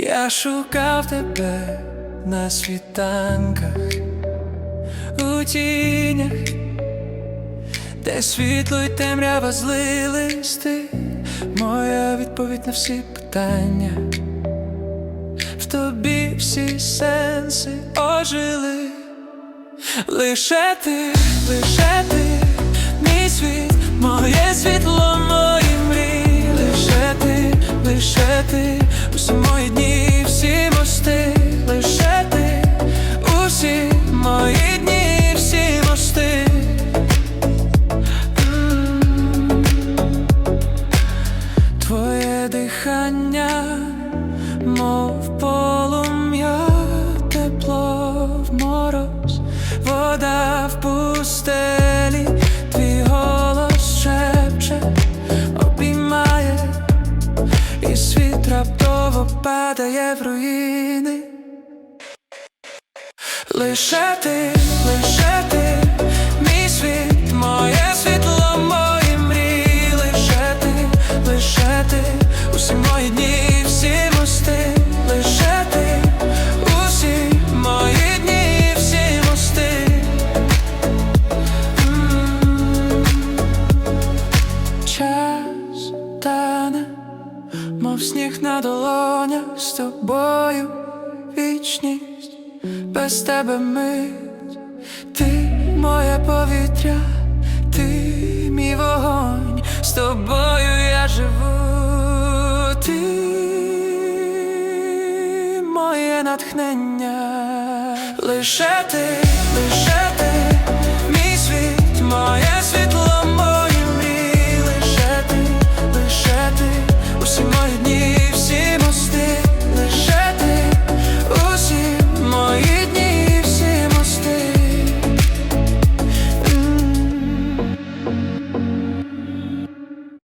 Я шукав тебе на світанках, у тінях, де світло й темрява злились ти, моя відповідь на всі питання. В тобі всі сенси ожили. Лише ти, лише ти, лише ти, усі мої дні, всі мости, лише ти, усі мої дні, всі мости. Твоє дихання, мов полум'я, тепло в мороз, вода падає в руїни. Лише ти, лише ти, мій світ, моє світло, мої мрії, лише ти, лише ти, усі мої дні, всі мости, лише ти, усі мої дні, всі мости. М. Час тане, мов сніг на долонях з тобою вічність, без тебе мить, ти моє повітря, ти мій вогонь, з тобою я живу, ти моє натхнення, лише ти, лише